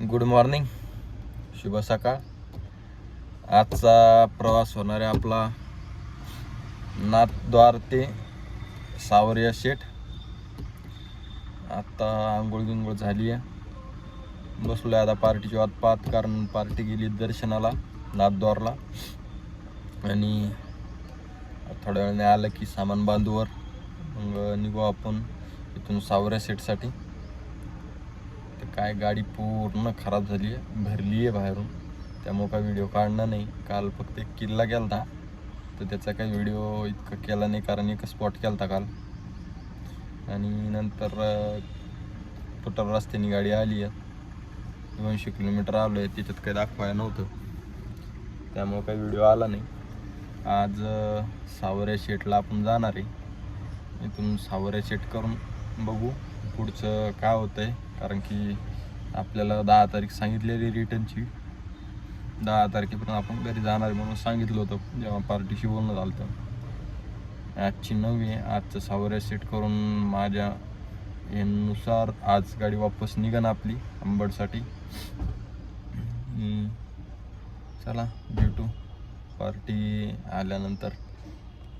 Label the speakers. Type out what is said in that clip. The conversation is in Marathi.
Speaker 1: गुड मॉर्निंग शुभ सकाळ. आजचा प्रवास होणार आहे आपला नाथद्वार ते सावरिया शेठ. आत्ता आंघोळ गिंघोळ झाली आहे. बसलो आहे आता पार्टीची वाट पाहत कारण पार्टी गेली दर्शनाला नाथद्वारला. आणि थोड्या वेळाने आलं की सामान बांधूवर. मग निघू आपण इथून सावऱ्या सेटसाठी काय गाडी पूर्ण खराब झाली आहे भरली आहे बाहेरून. त्यामुळं काय व्हिडिओ काढणं नाही. काल फक्त एक किल्ला गेलता. तर त्याचा काही व्हिडिओ इतका केला नाही कारण एक स्पॉट केला होता काल. आणि नंतर टोटल रस्त्याने गाडी आली आहे दोनशे किलोमीटर आलो आहे त्याच्यात काही दाखवायला नव्हतं. त्यामुळं काही व्हिडिओ आला नाही. आज सावऱ्या शेटला आपण जाणार आहे. इथून सावऱ्या शेट करून बघू पुढचं काय होतं आहे कारण की आपल्याला दहा तारीख सांगितलेली रिटर्नची. दहा तारखेपर्यंत आपण घरी जाणार म्हणून सांगितलं होतं जेव्हा पार्टीशी बोलणं झालं होतं. आजची नवी आहे आजचं सावऱ्या सेट करून माझ्या यानुसार आज गाडी वापस निघन आपली अंबडसाठी. चला भेटू. पार्टी आल्यानंतर.